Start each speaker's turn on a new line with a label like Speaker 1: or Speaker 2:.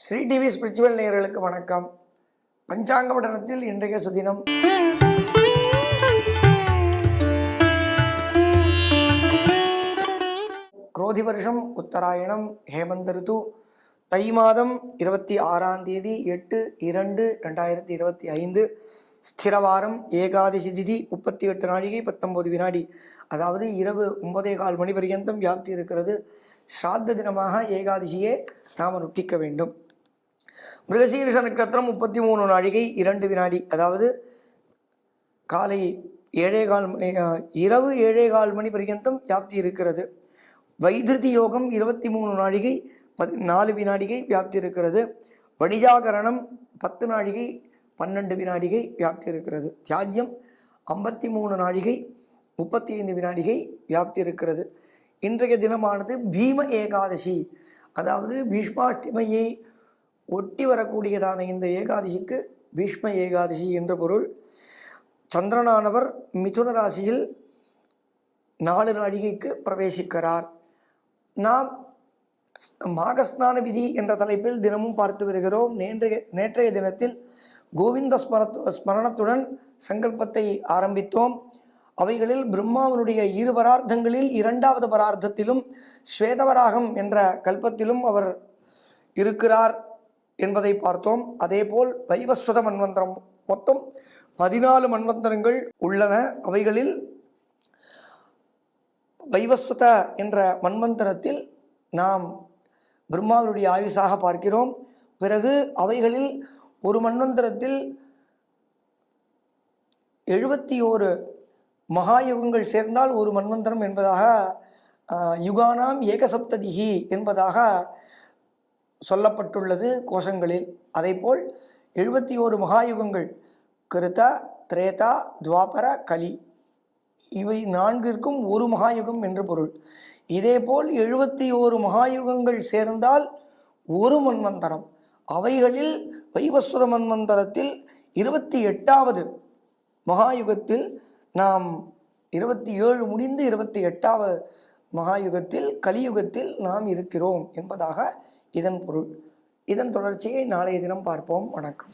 Speaker 1: Sri TV spiritual நேயர்களுக்கு வணக்கம். பஞ்சாங்க மண்டலத்தில் இன்றைய சுதினம். குரோதி வருஷம் உத்தராயணம் ஹேமந்த ரிது தை மாதம் இருபத்தி ஆறாம் தேதி எட்டு இரண்டு ரெண்டாயிரத்தி இருபத்தி ஐந்து. ஸ்திரவாரம் ஏகாதசி திதி முப்பத்தி எட்டு நாழிகை பத்தொம்போது வினாடி. அதாவது இரவு ஒன்பதே கால் மணி பர்யந்தம் வியாப்தி இருக்கிறது. ஸ்ராத்த தினமாக ஏகாதசியே நாம் நுட்டிக்க வேண்டும். மிருகசீரிஷ நட்சத்திரம் முப்பத்தி மூணு நாழிகை இரண்டு வினாடி. அதாவது காலை ஏழே கால் மணி இரவு ஏழே கால் மணி பர்யந்தம் வியாப்தி இருக்கிறது. வைத்திருதி யோகம் இருபத்தி மூணு நாழிகை பதி நாலு வினாடிகை வியாப்தி இருக்கிறது. வணிஜாகரணம் பத்து நாழிகை பன்னெண்டு வினாடிகை வியாப்தி இருக்கிறது. தியாஜ்யம் ஐம்பத்தி மூணு நாழிகை முப்பத்தி ஐந்து வினாடிகை வியாப்தி இருக்கிறது. இன்றைய தினமானது பீம ஏகாதசி. அதாவது பீஷ்மாஷ்டமியை ஒட்டி வரக்கூடியதான இந்த ஏகாதசிக்கு பீஷ்ம ஏகாதசி என்ற பொருள். சந்திரனானவர் மிதுன ராசியில் நாலு நாழிகைக்கு பிரவேசிக்கிறார். நாம் மாகஸ்நான விதி என்ற தலைப்பில் தினமும் பார்த்து வருகிறோம். நேற்றைய நேற்றைய தினத்தில் கோவிந்த ஸ்மரத்து ஸ்மரணத்துடன் சங்கல்பத்தை ஆரம்பித்தோம். அவைகளில் பிரம்மாவனுடைய இரு பரார்த்தங்களில் இரண்டாவது பரார்த்தத்திலும் ஸ்வேதவராகம் என்ற கல்பத்திலும் அவர் இருக்கிறார். என்பதை பார்த்தோம். அதேபோல் வைவஸ்வத மன்வந்தரம் மொத்தம் பதினாலு மன்வந்தரங்கள் உள்ளன. அவைகளில் வைவஸ்வத என்ற மன்வந்தரத்தில் நாம் பிரம்மாவனுடைய ஆயுசாக பார்க்கிறோம். பிறகு அவைகளில் ஒரு மன்வந்தரத்தில் எழுபத்தி ஓரு மகாயுகங்கள் சேர்ந்தால் ஒரு மன்வந்தரம் என்பதாக யுகானாம் ஏகசப்ததிகி என்பதாக சொல்லப்பட்டுள்ளது கோஷங்களில். அதேபோல் எழுபத்தி ஓரு மகாயுகங்கள் கிருதா திரேதா துவாபர கலி இவை நான்கிற்கும் ஒரு மகாயுகம் என்று பொருள். இதேபோல் எழுபத்தி ஓரு மகாயுகங்கள் சேர்ந்தால் ஒரு மன்வந்தரம் அவைகளில் வைவஸ்வத மன்வந்தரத்தில் இருபத்தி எட்டாவது மகாயுகத்தில் நாம் இருபத்தி ஏழு முடிந்து இருபத்தி எட்டாவது மகாயுகத்தில் கலியுகத்தில் நாம் இருக்கிறோம் என்பதாக இதன் பொருள். இதன் தொடர்ச்சியை நாளைய தினம் பார்ப்போம். வணக்கம்.